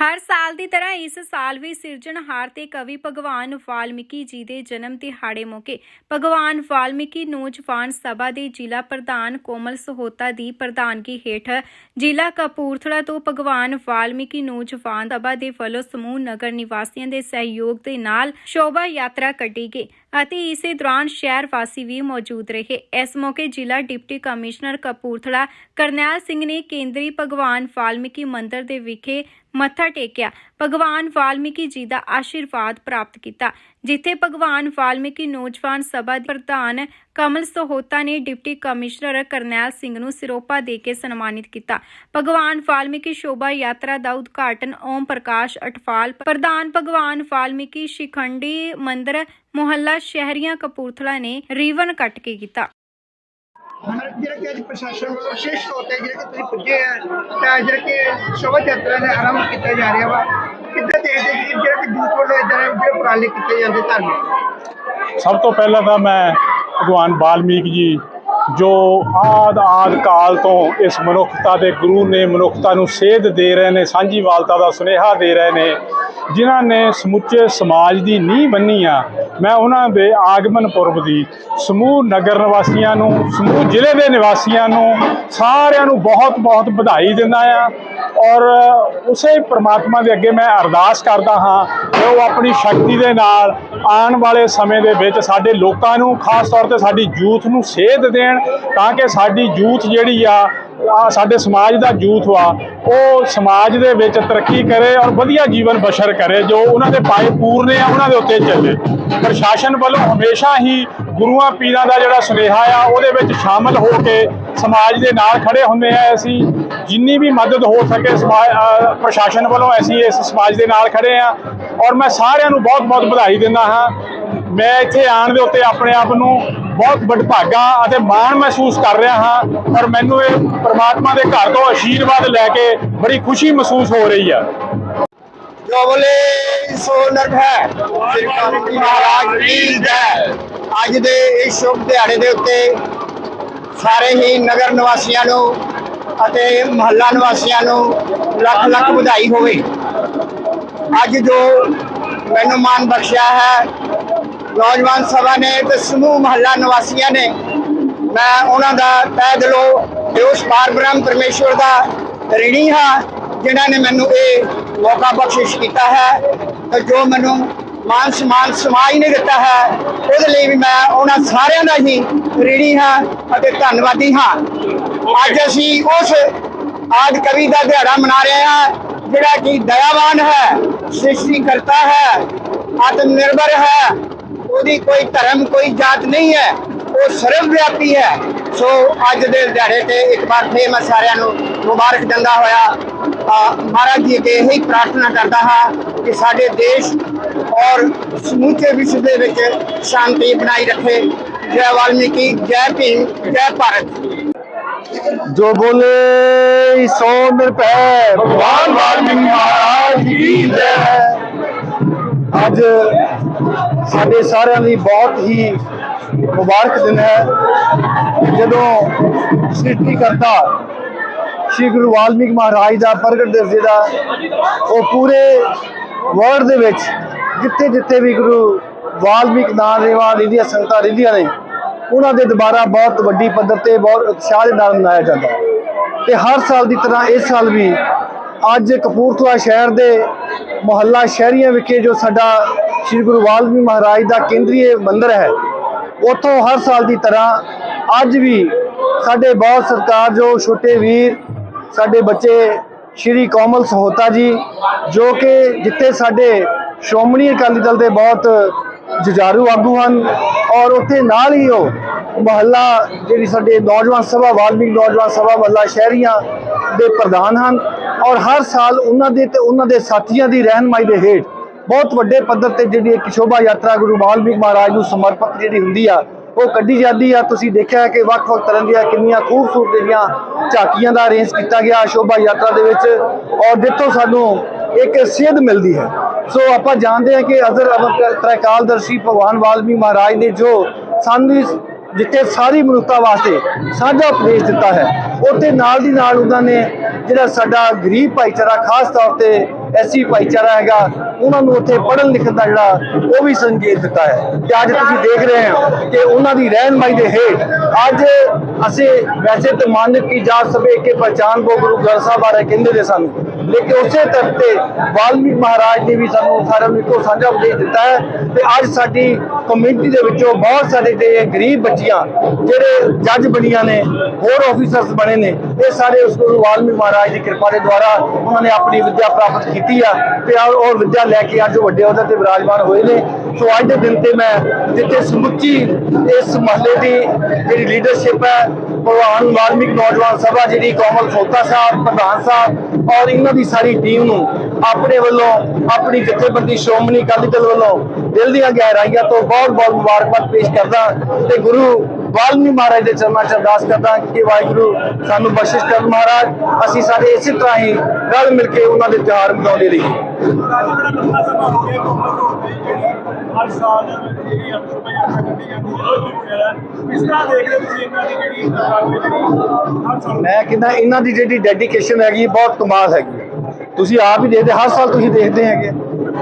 ਹਰ ਸਾਲ ਦੀ ਤਰ੍ਹਾਂ ਇਸ ਸਾਲ ਵੀ ਸਿਰਜਣਹਾਰ ਤੇ ਕਵੀ ਭਗਵਾਨ ਵਾਲਮੀਕੀ ਜੀ ਦੇ ਜਨਮ ਦਿਹਾੜੇ ਮੌਕੇ ਭਗਵਾਨ ਵਾਲਮੀਕੀ ਨੌਜਵਾਨ ਸਭਾ ਦੇ ਜ਼ਿਲ੍ਹਾ ਪ੍ਰਧਾਨ ਕੋਮਲ ਸਹੋਤਾ ਦੀ ਪ੍ਰਧਾਨਗੀ ਹੇਠ ਜ਼ਿਲ੍ਹਾ ਕਪੂਰਥਲਾ ਤੋਂ ਭਗਵਾਨ ਵਾਲਮੀਕੀ ਨੌਜਵਾਨ ਸਭਾ ਦੇ ਵੱਲੋਂ ਸਮੂਹ ਨਗਰ ਨਿਵਾਸੀਆਂ ਦੇ ਸਹਿਯੋਗ ਦੇ ਨਾਲ ਸ਼ੋਭਾ ਯਾਤਰਾ ਕੱਢੀ ਗਈ। ਅਤੇ ਇਸੇ ਦੌਰਾਨ ਸ਼ਹਿਰ ਵਾਸੀ ਵੀ ਮੌਜੂਦ ਰਹੇ। ਇਸ ਮੌਕੇ ਜ਼ਿਲ੍ਹਾ ਡਿਪਟੀ ਕਮਿਸ਼ਨਰ ਕਪੂਰਥਲਾ ਕਰਨੈਲ ਸਿੰਘ ਨੇ ਕੇਂਦਰੀ ਭਗਵਾਨ ਵਾਲਮੀਕੀ ਮੰਦਿਰ ਦੇ ਵਿਖੇ ਮੱਥਾ ਟੇਕਿਆ ਭਗਵਾਨ ਵਾਲਮੀਕੀ ਜੀ ਦਾ ਆਸ਼ੀਰਵਾਦ ਪ੍ਰਾਪਤ ਕੀਤਾ, ਜਿੱਥੇ ਭਗਵਾਨ ਵਾਲਮੀਕੀ ਨੌਜਵਾਨ ਸਭਾ ਦੇ ਪ੍ਰਧਾਨ ਕਮਲ ਸਹੋਤਾ ਨੇ ਡਿਪਟੀ ਕਮਿਸ਼ਨਰ ਕਰਨੈਲ ਸਿੰਘ ਨੂੰ ਸਿਰੋਪਾ ਦੇ ਕੇ ਸਨਮਾਨਿਤ ਕੀਤਾ। ਭਗਵਾਨ ਵਾਲਮੀਕੀ ਸ਼ੋਭਾ ਯਾਤਰਾ ਦਾ ਉਦਘਾਟਨ ਓਮ ਪ੍ਰਕਾਸ਼ ਅਟਵਾਲ, ਪ੍ਰਧਾਨ ਭਗਵਾਨ ਵਾਲਮੀਕੀ ਸ਼ਿਖੰਡੀ ਮੰਦਿਰ, ਮੁਹੱਲਾ ਸ਼ਹਿਰੀਆਂ ਕਪੂਰਥਲਾ ਨੇ ਰੀਵਨ ਕੱਟ ਕੇ ਕੀਤਾ। ਜਿਹੜਾ ਕਿ ਅੱਜ ਪ੍ਰਸ਼ਾਸਨ ਵੱਲੋਂ ਵਿਸ਼ੇਸ਼ ਤੌਰ ਤੇ ਜਿਹੜੇ ਕਿ ਤੁਸੀਂ ਪੁੱਜੇ ਆ, ਤਾਂ ਜਿਹੜਾ ਕਿ ਸ਼ੋਭਾ ਯਾਤਰਾ ਦਾ ਆਰੰਭ ਕੀਤਾ ਜਾ ਰਿਹਾ ਵਾ। ਕਿੱਦਾਂ ਦੇਖਦੇ ਜੀ ਜਿਹੜਾ ਕਿ ਯੂਥ ਵੱਲੋਂ ਇਦਾਂ ਜਿਹੜੇ ਉਪਰਾਲੇ ਕੀਤੇ ਜਾਂਦੇ ਧਾਰਮਿਕ? ਸਭ ਤੋਂ ਪਹਿਲਾਂ ਤਾਂ ਮੈਂ ਭਗਵਾਨ ਬਾਲਮੀਕ ਜੀ, ਜੋ ਆਦ ਆਦ ਕਾਲ ਤੋਂ ਇਸ ਮਨੁੱਖਤਾ ਦੇ ਗੁਰੂ ਨੇ ਮਨੁੱਖਤਾ ਨੂੰ ਸੇਧ ਦੇ ਰਹੇ ਨੇ, ਸਾਂਝੀ ਵਾਲਤਾ ਦਾ ਸੁਨੇਹਾ ਦੇ ਰਹੇ ਨੇ, ਜਿਨ੍ਹਾਂ ਨੇ ਸਮੁੱਚੇ ਸਮਾਜ ਦੀ ਨੀਂਹ ਬੰਨੀ ਆ ਮੈਂ ਉਹਨਾਂ ਦੇ ਆਗਮਨ ਪੁਰਬ ਦੀ ਸਮੂਹ ਨਗਰ ਨਿਵਾਸੀਆਂ ਨੂੰ, ਸਮੂਹ ਜ਼ਿਲ੍ਹੇ ਦੇ ਨਿਵਾਸੀਆਂ ਨੂੰ, ਸਾਰਿਆਂ ਨੂੰ ਬਹੁਤ-ਬਹੁਤ ਵਧਾਈ ਦਿੰਦਾ ਆ ਔਰ ਉਸੇ ਪ੍ਰਮਾਤਮਾ ਦੇ ਅੱਗੇ ਮੈਂ ਅਰਦਾਸ ਕਰਦਾ ਹਾਂ ਕਿ ਉਹ ਆਪਣੀ ਸ਼ਕਤੀ ਦੇ ਨਾਲ ਆਉਣ ਵਾਲੇ ਸਮੇਂ ਦੇ ਵਿੱਚ ਸਾਡੇ ਲੋਕਾਂ ਨੂੰ, ਖਾਸ ਤੌਰ ਤੇ ਸਾਡੀ ਯੂਥ ਨੂੰ ਸੇਧ ਦੇਣ ਤਾਂ ਕਿ ਸਾਡੀ ਯੂਥ ਜਿਹੜੀ ਆ ਆ ਸਾਡੇ ਸਮਾਜ ਦਾ ਯੂਥ ਵਾ ਉਹ ਸਮਾਜ ਦੇ ਵਿੱਚ ਤਰੱਕੀ ਕਰੇ ਔਰ ਵਧੀਆ ਜੀਵਨ ਬਸ਼ਰ ਕਰੇ, ਜੋ ਉਹਨਾਂ ਦੇ ਪਾਏ ਪੂਰਨੇ ਆ, ਉਹਨਾਂ ਦੇ ਉੱਤੇ ਚੱਲੇ। ਪ੍ਰਸ਼ਾਸਨ ਵੱਲੋਂ ਹਮੇਸ਼ਾ ਹੀ ਗੁਰੂਆਂ ਪੀਰਾਂ ਦਾ ਜਿਹੜਾ ਸੁਨੇਹਾ ਆ, ਉਹਦੇ ਵਿੱਚ ਸ਼ਾਮਲ ਹੋ ਕੇ ਸਮਾਜ ਦੇ ਨਾਲ ਖੜੇ ਹੁੰਦੇ ਆ ਅਸੀਂ। ਜਿੰਨੀ ਵੀ ਮਦਦ ਹੋ ਸਕੇ ਸਮਾਜ ਪ੍ਰਸ਼ਾਸਨ ਵੱਲੋਂ ਅਸੀਂ ਇਸ ਸਮਾਜ ਦੇ ਨਾਲ ਖੜੇ ਆ। ਔਰ ਮੈਂ ਸਾਰਿਆਂ ਨੂੰ ਬਹੁਤ-ਬਹੁਤ ਵਧਾਈ ਦਿੰਦਾ ਹਾਂ। ਮੈਂ ਇੱਥੇ ਆਉਣ ਦੇ ਉੱਤੇ ਆਪਣੇ ਆਪ ਨੂੰ ਬਹੁਤ ਵਡਭਾਗਾ ਅਤੇ ਮਾਣ ਮਹਿਸੂਸ ਕਰ ਰਿਹਾ ਹਾਂ। ਔਰ ਮੈਨੂੰ ਇਹ ਪ੍ਰਮਾਤਮਾ ਦੇ ਘਰ ਤੋਂ ਆਸ਼ੀਰਵਾਦ ਲੈ ਕੇ ਬੜੀ ਖੁਸ਼ੀ ਮਹਿਸੂਸ ਹੋ ਰਹੀ ਆ। ਜੋ ਬੋਲੇ ਸੋ ਨਿਰਭੈ ਸ੍ਰੀ ਕਾਲੀ ਮਹਾਰਾਜ ਕੀ ਜੈ। ਅੱਜ ਦੇ ਇਸ ਸ਼ੁਭ ਦਿਹਾੜੇ ਦੇ ਉੱਤੇ ਸਾਰੇ ਹੀ ਨਗਰ ਨਿਵਾਸੀਆਂ ਨੂੰ ਅਤੇ ਮਹੱਲਾ ਨਿਵਾਸੀਆਂ ਨੂੰ ਲੱਖ ਲੱਖ ਵਧਾਈ ਹੋਵੇ। ਅੱਜ ਜੋ ਮੈਨੂੰ ਮਾਣ ਬਖਸ਼ਿਆ ਹੈ, ਨੌਜਵਾਨ ਸਭਾ ਨੇ ਤੇ ਸਮੂਹ ਮਹੱਲਾ ਨਿਵਾਸੀਆਂ ਨੇ, ਮੈਂ ਉਹਨਾਂ ਦਾ ਤਹਿ ਦਿਲੋਂ ਦਿਵਸ ਪਾਰ ਬ੍ਰਹਮ ਪਰਮੇਸ਼ਵਰ ਦਾ ਰਿਣੀ ਹਾਂ। ਜਿਨ੍ਹਾਂ ਨੇ ਮੈਨੂੰ ਇਹ ਮੌਕਾ ਬਖਸ਼ਿਸ਼ ਕੀਤਾ ਹੈ ਤੇ ਜੋ ਮੈਨੂੰ ਮਾਨ ਸਮਾਨ ਸਮਾਜ ਨੇ ਦਿੱਤਾ ਹੈ, ਉਹਦੇ ਲਈ ਵੀ ਮੈਂ ਉਹਨਾਂ ਸਾਰਿਆਂ ਦਾ ਹੀ ਰਿਣੀ ਹਾਂ ਅਤੇ ਧੰਨਵਾਦੀ ਹਾਂ। ਅੱਜ ਅਸੀਂ ਉਸ ਆਦ ਕਵੀ ਦਾ ਦਿਹਾੜਾ ਮਨਾ ਰਹੇ ਹਾਂ, ਜਿਹੜਾ ਕਿ ਦਇਆਵਾਨ ਹੈ ਸ੍ਰਿਸ਼ਟੀ ਕਰਤਾ ਹੈ ਆਤਮ ਨਿਰਭਰ ਹੈ, ਉਹਦੀ ਕੋਈ ਧਰਮ, ਕੋਈ ਜਾਤ ਨਹੀਂ ਹੈ। ਉਹ ਸਰਵ ਵਿਆਪੀ ਹੈ। ਸੋ ਅੱਜ ਦੇ ਦਿਹਾੜੇ ਤੇ ਇੱਕ ਵਾਰ ਫੇਰ ਮੈਂ ਸਾਰਿਆਂ ਨੂੰ ਮੁਬਾਰਕ ਦਿੰਦਾ ਹੋਇਆ ਮਹਾਰਾਜ ਜੀ ਅੱਗੇ ਇਹੀ ਪ੍ਰਾਰਥਨਾ ਕਰਦਾ ਹਾਂ ਕਿ ਸਾਡੇ ਦੇਸ਼ ਔਰ ਸਮੂਚੇ ਵਿਸ਼ਵ ਦੇ ਵਿੱਚ ਸ਼ਾਂਤੀ ਬਣਾਈ ਰੱਖੇ। ਜੈ ਵਾਲਮੀਕੀ ਜੈ ਭੀਮ ਜੈ ਭਾਰਤ। ਜੋ ਬੋਲੇ ਸੋ ਨਿਰਭੈ ਭਗਵਾਨ ਵਾਲਮੀਕ ਮਹਾਰਾਜ ਕੀ ਜੈ। ਅੱਜ ਸਾਡੇ ਸਾਰਿਆਂ ਲਈ ਬਹੁਤ ਹੀ ਮੁਬਾਰਕ ਦਿਨ ਹੈ। ਜਦੋਂ ਸ੍ਰਿਸ਼ਟੀ ਕਰਤਾ ਸ਼੍ਰੀ ਗੁਰੂ ਵਾਲਮੀਕ ਮਹਾਰਾਜ ਦਾ, ਪ੍ਰਗਟ ਦਿਵਸ ਜਿਹੜਾ ਉਹ ਪੂਰੇ ਵਰਲਡ ਦੇ ਵਿੱਚ ਜਿੱਥੇ ਜਿੱਥੇ ਵੀ ਗੁਰੂ ਵਾਲਮੀਕ ਨਾਮ ਦੇ ਵਾਲ ਸੰਗਤਾਂ ਰਹਿੰਦੀਆਂ ਨੇ, ਉਹਨਾਂ ਦੇ ਦੁਬਾਰਾ ਬਹੁਤ ਵੱਡੀ ਪੱਧਰ ਤੇ ਬਹੁਤ ਉਤਸ਼ਾਹ ਦੇ ਨਾਲ ਮਨਾਇਆ ਜਾਂਦਾ ਹੈ। ਤੇ ਹਰ ਸਾਲ ਦੀ ਤਰ੍ਹਾਂ ਇਸ ਸਾਲ ਵੀ ਅੱਜ ਕਪੂਰਥਲਾ ਸ਼ਹਿਰ ਦੇ ਮੁਹੱਲਾ ਸ਼ਹਿਰੀਆਂ ਵਿਖੇ ਜੋ ਸਾਡਾ ਸ੍ਰੀ ਗੁਰੂ ਵਾਲਮੀਕ ਮਹਾਰਾਜ ਦਾ ਕੇਂਦਰੀ ਮੰਦਿਰ ਹੈ ਉੱਥੋਂ ਹਰ ਸਾਲ ਦੀ ਤਰ੍ਹਾਂ ਅੱਜ ਵੀ ਸਾਡੇ ਬਹੁਤ ਸਰਕਾਰ ਜੋ ਛੋਟੇ ਵੀਰ, ਸਾਡੇ ਬੱਚੇ ਸ਼੍ਰੀ ਕੋਮਲ ਸਹੋਤਾ ਜੀ, ਜੋ ਕਿ ਜਿੱਥੇ ਸਾਡੇ ਸ਼੍ਰੋਮਣੀ ਅਕਾਲੀ ਦਲ ਦੇ ਬਹੁਤ ਜੁਝਾਰੂ ਆਗੂ ਹਨ ਔਰ ਉੱਥੇ ਨਾਲ ਹੀ ਉਹ ਮਹੱਲਾ ਜਿਹੜੀ ਸਾਡੇ ਨੌਜਵਾਨ ਸਭਾ, ਵਾਲਮੀਕ ਨੌਜਵਾਨ ਸਭਾ ਮਹੱਲਾ ਸ਼ਹਿਰੀਆਂ ਦੇ ਪ੍ਰਧਾਨ ਹਨ ਔਰ ਹਰ ਸਾਲ ਉਹਨਾਂ ਦੇ ਤੇ ਉਹਨਾਂ ਦੇ ਸਾਥੀਆਂ ਦੀ ਰਹਿਨਮਾਈ ਦੇ ਹੇਠ ਬਹੁਤ ਵੱਡੇ ਪੱਧਰ ਤੇ ਜਿਹੜੀ ਇੱਕ ਸ਼ੋਭਾ ਯਾਤਰਾ ਗੁਰੂ ਵਾਲਮੀਕ ਮਹਾਰਾਜ ਨੂੰ ਸਮਰਪਿਤ ਜਿਹੜੀ ਹੁੰਦੀ ਆ, ਉਹ ਕੱਢੀ ਜਾਂਦੀ ਆ। ਤੁਸੀਂ ਦੇਖਿਆ ਕਿ ਵੱਖ-ਵੱਖ ਤਰ੍ਹਾਂ ਦੀਆਂ ਕਿੰਨੀਆਂ ਖੂਬਸੂਰਤ ਜਿਹੜੀਆਂ ਝਾਕੀਆਂ ਦਾ ਅਰੇਂਜ ਕੀਤਾ ਗਿਆ ਸ਼ੋਭਾ ਯਾਤਰਾ ਦੇ ਵਿੱਚ ਔਰ ਜਿੱਥੋਂ ਸਾਨੂੰ ਇੱਕ ਸੇਧ ਮਿਲਦੀ ਹੈ। ਸੋ ਆਪਾਂ ਜਾਣਦੇ ਹਾਂ ਕਿ ਅਜ਼ਰ ਤ੍ਰੈਕਾਲਦਰਸ਼ੀ ਭਗਵਾਨ ਵਾਲਮੀਕ ਮਹਾਰਾਜ ਨੇ ਜੋ ਸਾਨੂੰ ਜਿੱਥੇ ਸਾਰੀ ਮਨੁੱਖਤਾ ਵਾਸਤੇ ਸਾਂਝਾ ਉਪਦੇਸ਼ ਦਿੱਤਾ ਹੈ, ਉੱਥੇ ਨਾਲ ਦੀ ਨਾਲ ਉਹਨਾਂ ਨੇ ਜਿਹੜਾ ਸਾਡਾ ਗਰੀਬ ਭਾਈਚਾਰਾ, ਖਾਸ ਤੌਰ ਤੇ ਐਸੀ ਭਾਈਚਾਰਾ ਹੈਗਾ, ਉਹਨਾਂ ਨੂੰ ਉੱਥੇ ਪੜ੍ਹਨ ਲਿਖਣ ਦਾ ਜਿਹੜਾ ਉਹ ਵੀ ਸੰਕੇਤ ਦਿੱਤਾ ਹੈ ਕਿ ਅੱਜ ਤੁਸੀਂ ਦੇਖ ਰਹੇ ਹੋ ਕਿ ਉਹਨਾਂ ਦੀ ਰਹਿਨਮਾਈ ਦੇ ਹੇਠ ਅੱਜ ਅਸੀਂ ਵੈਸੇ ਤਾਂ ਮਾਨਕ ਕੀ ਜਾਤ ਸਭੇ ਕੇ ਪਹਿਚਾਨ ਕੋ ਗੁਰੂ ਗ੍ਰੰਥ ਸਾਹਿਬ ਬਾਰੇ ਕਹਿੰਦੇ ਨੇ ਸਾਨੂੰ। ਲੇਕਿਨ ਉਸੇ ਤਰ੍ਹਾਂ ਤੇ ਵਾਲਮੀਕ ਮਹਾਰਾਜ ਨੇ ਵੀ ਸਾਨੂੰ ਸਾਰਿਆਂ ਨੂੰ ਇੱਕੋ ਸਾਂਝਾ ਉਪਦੇਸ਼ ਦਿੱਤਾ ਹੈ ਤੇ ਅੱਜ ਸਾਡੀ ਕਮਿਊਨਿਟੀ ਦੇ ਵਿੱਚੋਂ ਬਹੁਤ ਸਾਰੇ ਤੇ ਗਰੀਬ ਬੱਚੀਆਂ, ਜਿਹੜੇ ਜੱਜ ਬਣੀਆਂ ਨੇ, ਹੋਰ ਆਫੀਸਰਸ ਬਣੇ ਨੇ, ਇਹ ਸਾਰੇ ਉਸ ਗੁਰੂ ਵਾਲਮੀਕ ਮਹਾਰਾਜ ਦੀ ਕਿਰਪਾ ਦੇ ਦੁਆਰਾ ਉਹਨਾਂ ਨੇ ਆਪਣੀ ਵਿੱਦਿਆ ਪ੍ਰਾਪਤ ਕੀਤੀ ਆ ਤੇ ਆ- ਔਰ ਵਿੱਦਿਆ ਲੈ ਕੇ ਅੱਜ ਵੱਡੇ ਅਹੁਦੇ ਤੇ ਵਿਰਾਜਮਾਨ ਹੋਏ ਨੇ। ਸੋ ਅੱਜ ਦੇ ਦਿਨ ਤੇ ਮੈਂ ਜਿੱਥੇ ਸਮੁੱਚੀ ਇਸ ਮਹੱਲੇ ਦੀ ਜਿਹੜੀ ਲੀਡਰਸ਼ਿਪ ਹੈ ਭਗਵਾਨ ਵਾਲਮੀਕ ਨੌਜਵਾਨ ਸਭਾ ਜਿਹੜੀ ਕੋਮਲ ਸੋਤਾ ਸਾਹਿਬ, ਪ੍ਰਧਾਨ ਸਾਹਿਬ ਔਰ ਇਹਨਾਂ ਦੀ ਸਾਰੀ ਟੀਮ ਨੂੰ ਆਪਣੇ ਵੱਲੋਂ ਆਪਣੀ ਜਥੇਬੰਦੀ ਸ਼੍ਰੋਮਣੀ ਅਕਾਲੀ ਦਲ ਵੱਲੋਂ ਦਿਲ ਦੀਆਂ ਗਹਿਰਾਈਆਂ ਤੋਂ ਬਹੁਤ ਬਹੁਤ ਮੁਬਾਰਕਬਾਦ ਪੇਸ਼ ਕਰਦਾ ਤੇ ਗੁਰੂ ਵਾਲਮੀ ਮਹਾਰਾਜ ਦੇ ਚਰਨਾਂ 'ਚ ਅਰਦਾਸ ਕਰਦਾ ਕਿ ਵਾਹਿਗੁਰੂ ਸਾਨੂੰ ਬਖਸ਼ਿਸ਼ ਕਰਨ ਮਹਾਰਾਜ। ਅਸੀਂ ਸਾਰੇ ਇਸੇ ਤਰ੍ਹਾਂ ਹੀ ਰਲ ਮਿਲ ਕੇ ਉਹਨਾਂ ਦੇ ਤਿਉਹਾਰ ਮਨਾਉਂਦੇ ਰਹੀਏ। ਹਰ ਸਾਲ ਜਿਹੜੀ ਸ਼ੋਭਾ ਯਾਤਰਾ ਕੱਢੀ ਜਾਂਦੀ ਹੈ ਇਸ ਤਰ੍ਹਾਂ ਦੇਖਦੇ ਤੁਸੀਂ ਇਹਨਾਂ ਦੀ ਜਿਹੜੀ ਹਰ ਸਾਲ। ਮੈਂ ਕਹਿੰਦਾ ਇਹਨਾਂ ਦੀ ਜਿਹੜੀ ਡੈਡੀਕੇਸ਼ਨ ਹੈਗੀ, ਬਹੁਤ ਕਮਾਲ ਹੈਗੀ। ਤੁਸੀਂ ਆਪ ਹੀ ਦੇਖਦੇ, ਹਰ ਸਾਲ ਤੁਸੀਂ ਦੇਖਦੇ ਹੈਗੇ।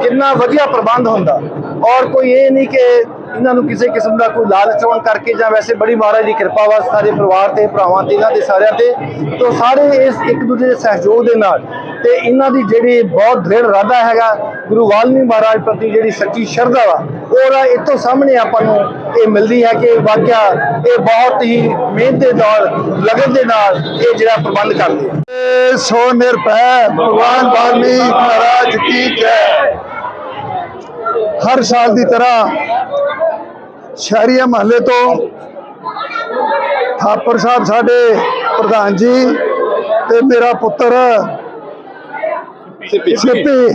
ਕਿੰਨਾ ਵਧੀਆ ਪ੍ਰਬੰਧ ਹੁੰਦਾ। ਔਰ ਕੋਈ ਇਹ ਨਹੀਂ ਕਿ ਇਹਨਾਂ ਨੂੰ ਕਿਸੇ ਕਿਸਮ ਦਾ ਕੋਈ ਲਾਲਚ ਹੋਣ ਕਰਕੇ ਜਾਂ ਵੈਸੇ ਬੜੀ ਮਹਾਰਾਜ ਦੀ ਕਿਰਪਾ ਵਾ ਸਾਰੇ ਪਰਿਵਾਰ ਤੇ, ਭਰਾਵਾਂ ਤੇ, ਇਹਨਾਂ ਦੇ ਸਾਰਿਆਂ ਤੇ, ਤੋਂ ਸਾਰੇ ਇਸ ਇੱਕ ਦੂਜੇ ਦੇ ਸਹਿਯੋਗ ਦੇ ਨਾਲ। ਤੇ ਇਹਨਾਂ ਦੀ ਜਿਹੜੀ ਬਹੁਤ ਦ੍ਰਿੜ ਇਰਾਦਾ ਹੈਗਾ ਗੁਰੂ ਵਾਲਮੀ ਮਹਾਰਾਜ ਪ੍ਰਤੀ ਜਿਹੜੀ ਸੱਚੀ ਸ਼ਰਧਾ ਵਾ ਔਰ ਇੱਥੋਂ ਸਾਹਮਣੇ ਆਪਾਂ ਨੂੰ ਇਹ ਮਿਲਦੀ ਹੈ ਕਿ ਵਾਕਿਆ ਇਹ ਬਹੁਤ ਹੀ ਮਿਹਨਤ ਦੇ ਨਾਲ ਲਗਨ ਦੇ ਨਾਲ ਇਹ ਜਿਹੜਾ ਪ੍ਰਬੰਧ ਕਰਦੇ ਆ। ਸੋ ਨਿਰਭੈ ਭਗਵਾਨ ਵਾਲਮੀਕ ਮਹਾਰਾਜ ਕੀ ਜੈ। ਹਰ ਸਾਲ ਦੀ ਤਰ੍ਹਾਂ ਸ਼ਹਿਰੀਆ ਮਹੱਲੇ ਤੋਂ ਥਾਪਰ ਸਾਹਿਬ ਸਾਡੇ ਪ੍ਰਧਾਨ ਜੀ ਤੇ ਮੇਰਾ ਪੁੱਤਰ ਸਿੱਪੀ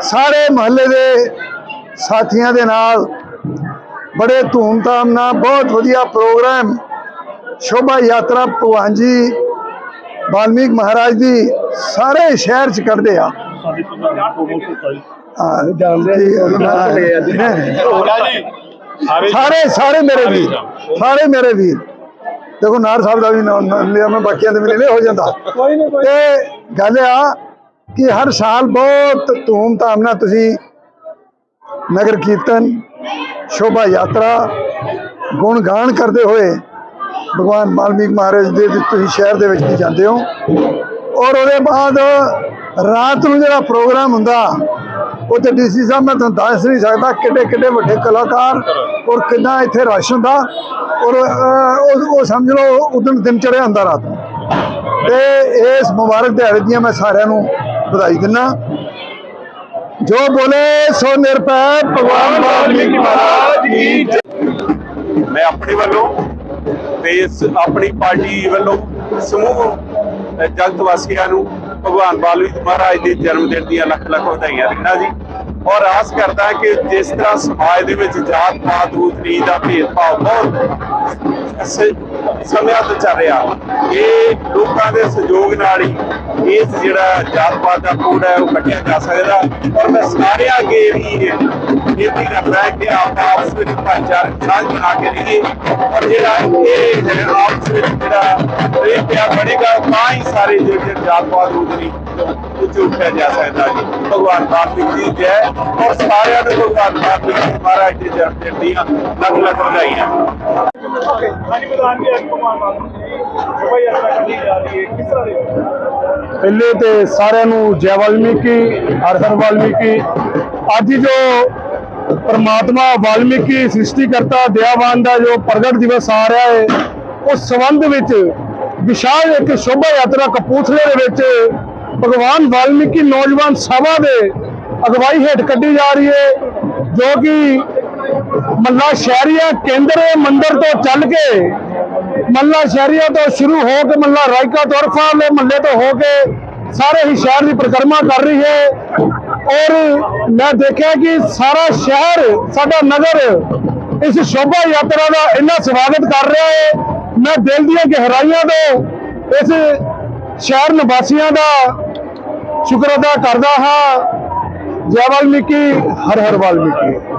ਸਾਰੇ ਮਹੱਲੇ ਦੇ ਸਾਥੀਆਂ ਦੇ ਨਾਲ ਬੜੇ ਧੂਮਧਾਮ ਨਾਲ ਬਹੁਤ ਵਧੀਆ ਪ੍ਰੋਗਰਾਮ ਸ਼ੋਭਾ ਯਾਤਰਾ ਭਗਵਾਨ ਜੀ ਵਾਲਮੀਕ ਮਹਾਰਾਜ ਦੀ ਸਾਰੇ ਸ਼ਹਿਰ ਚ ਕਰਦੇ ਆ। ਸਾਰੇ। ਸਾਰੇ ਮੇਰੇ ਵੀਰ ਸਾਰੇ ਮੇਰੇ ਵੀਰ। ਦੇਖੋ ਨਾਰ ਸਾਹਿਬ ਦਾ ਵੀ ਨਾਮ ਨਾਮ ਲਿਆ ਮੈਂ ਬਾਕੀਆਂ ਦੇ ਵੀ ਲੈ ਹੋ ਜਾਂਦਾ। ਤੇ ਗੱਲ ਆ ਕਿ ਹਰ ਸਾਲ ਬਹੁਤ ਧੂਮਧਾਮ ਨਾਲ ਤੁਸੀਂ ਨਗਰ ਕੀਰਤਨ, ਸ਼ੋਭਾ ਯਾਤਰਾ, ਗੁਣ ਗਾਨ ਕਰਦੇ ਹੋਏ ਭਗਵਾਨ ਵਾਲਮੀਕ ਮਹਾਰਾਜ ਦੇ ਤੁਸੀਂ ਸ਼ਹਿਰ ਦੇ ਵਿੱਚ ਵੀ ਜਾਂਦੇ ਹੋ। ਔਰ ਉਹਦੇ ਬਾਅਦ ਰਾਤ ਨੂੰ ਜਿਹੜਾ ਪ੍ਰੋਗਰਾਮ ਹੁੰਦਾ ਉਹ ਤੇ ਡੀਸੀ ਸਾਹਿਬ, ਮੈਂ ਤੁਹਾਨੂੰ ਦੱਸ ਨਹੀਂ ਸਕਦਾ ਕਿੱਡੇ ਕਿੱਡੇ ਵੱਡੇ ਕਲਾਕਾਰ ਔਰ ਕਿੰਨਾ ਇੱਥੇ ਰਸ਼ ਹੁੰਦਾ। ਔਰ ਉਹ ਸਮਝ ਲਓ ਉਦੋਂ ਦਿਨ ਚੜਿਆ ਹੁੰਦਾ ਰਾਤ ਨੂੰ। ਤੇ ਇਸ ਮੁਬਾਰਕ ਦਿਹਾੜੇ ਦੀਆਂ ਮੈਂ ਸਾਰਿਆਂ ਨੂੰ ਵਧਾਈ ਦਿੰਦਾ ਜੋ ਬੋਲੇ ਸੋ ਨਿਰਭੈ ਭਗਵਾਨ ਵਾਲਮੀਕ ਮਹਾਰਾਜ ਕੀ ਜੈ। ਮੈਂ ਆਪਣੇ ਵੱਲੋਂ ਤੇ ਇਸ ਆਪਣੀ ਪਾਰਟੀ ਵੱਲੋਂ ਸਮੂਹ ਅ, ਜਗਤ ਵਾਸੀਆਂ ਨੂੰ ਭਗਵਾਨ ਬਾਲਵੀਕ ਮਹਾਰਾਜ ਦੇ ਜਨਮ ਦਿਨ ਦੀਆਂ ਲੱਖ ਲੱਖ ਵਧਾਈਆਂ ਦਿੰਦਾ ਜੀ ਔਰ ਆਸ ਕਰਦਾ ਕਿ ਜਿਸ ਤਰ੍ਹਾਂ ਸਮਾਜ ਦੇ ਵਿੱਚ ਜਾਤ ਪਾਤ ਊਚ ਨੀਚ ਦਾ ਭੇਦਭਾਵ ਬਹੁਤ ਸਮਿਆਂ ਤੋਂ ਚੱਲ ਰਿਹਾ। ਇਹ ਲੋਕਾਂ ਦੇ ਸਹਿਯੋਗ ਨਾਲ ਹੀ ਇਸ ਜਿਹੜਾ ਜਾਤ ਦਾ ਕੋਡ ਹੈ, ਉਹ ਕੱਟਿਆ ਜਾ ਸਕਦਾ। ਔਰ ਮੈਂ ਸਾਰਿਆਂ ਅੱਗੇ ਵੀ ਬੇਨਤੀ ਕਰਦਾ ਹੈ ਕਿ ਆਪਾਂ ਆਪਸ ਵਿੱਚ ਭਾਈਚਾਰਕ ਸਾਂਝ ਬਣਾ ਕੇ ਰਹੀਏ। ਔਰ ਜਿਹੜਾ ਇਹ ਆਪਸ ਵਿੱਚ ਜਿਹੜਾ ਇਹ ਪਿਆਰ ਬਣੇਗਾ, ਤਾਂ ਹੀ ਸਾਰੇ ਜਿਹੜੇ ਜਾਤ ਪਾਤ ਉਤਰੀ ਉੱਚੇ ਉੱਠਿਆ ਜਾ ਸਕਦਾ ਜੀ। ਭਗਵਾਨ ਵਾਲਮੀਕ ਜੀ ਜੈ। ਔਰ ਸਾਰਿਆਂ ਨੂੰ ਭਗਵਾਨ ਵਾਲਮੀਕ ਜੀ ਮਹਾਰਾਜ ਦੇ ਜਨਮ ਦਿਨ ਦੀਆਂ ਲੱਖ ਲੱਖ ਵਧਾਈਆਂ। ਹਾਂਜੀ ਪ੍ਰਧਾਨ ਜੀ ਅੱਜ ਭਗਵਾਨ ਬਾਬੂ ਜੀ ਸ਼ੋਭਾ ਯਾਤਰਾ ਕੱਢੀ ਜਾ ਰਹੀ ਹੈ। ਕਿਸ ਤਰ੍ਹਾਂ ਦੇ ਪਹਿਲੇ ਤੇ ਸਾਰਿਆਂ ਨੂੰ ਜੈ ਵਾਲਮੀਕੀ ਹਰ ਹਰ ਵਾਲਮੀਕੀ। ਅੱਜ ਜੋ ਪਰਮਾਤਮਾ ਵਾਲਮੀਕੀ ਸ੍ਰਿਸ਼ਟੀਕਰਤਾ ਦਇਆਵਾਨ ਦਾ ਜੋ ਪ੍ਰਗਟ ਦਿਵਸ ਆ ਰਿਹਾ ਹੈ ਉਸ ਸੰਬੰਧ ਵਿੱਚ ਵਿਸ਼ਾਲ ਇੱਕ ਸ਼ੋਭਾ ਯਾਤਰਾ ਕਪੂਰਥਲੇ ਦੇ ਵਿੱਚ ਭਗਵਾਨ ਵਾਲਮੀਕੀ ਨੌਜਵਾਨ ਸਭਾ ਦੇ ਅਗਵਾਈ ਹੇਠ ਕੱਢੀ ਜਾ ਰਹੀ ਹੈ ਜੋ ਕਿ ਮੱਲਾ ਸ਼ਹਿਰੀਆ ਕੇਂਦਰ ਮੰਦਰ ਤੋਂ ਚੱਲ ਕੇ ਮੱਲਾ ਸ਼ਹਿਰੀਆ ਤੋਂ ਸ਼ੁਰੂ ਹੋ ਕੇ ਮੱਲਾ ਰਾਇਕਾ ਤੋਰਫਾ ਦੇ ਮੱਲੇ ਤੋਂ ਹੋ ਕੇ ਸਾਰੇ ਹੀ ਸ਼ਹਿਰ ਦੀ ਪਰਿਕਰਮਾ ਕਰ ਰਹੀ ਹੈ। ਔਰ ਮੈਂ ਦੇਖਿਆ ਕਿ ਸਾਰਾ ਸ਼ਹਿਰ, ਸਾਡਾ ਨਗਰ ਇਸ ਸ਼ੋਭਾ ਯਾਤਰਾ ਦਾ ਇੰਨਾ ਸਵਾਗਤ ਕਰ ਰਿਹਾ ਹੈ। ਮੈਂ ਦਿਲ ਦੀਆਂ ਗਹਿਰਾਈਆਂ ਤੋਂ ਇਸ ਸ਼ਹਿਰ ਨਿਵਾਸੀਆਂ ਦਾ ਸ਼ੁਕਰ ਅਦਾ ਕਰਦਾ ਹਾਂ। ਜੈ ਵਾਲਮੀਕੀ, ਹਰ ਹਰ ਵਾਲਮੀਕੀ।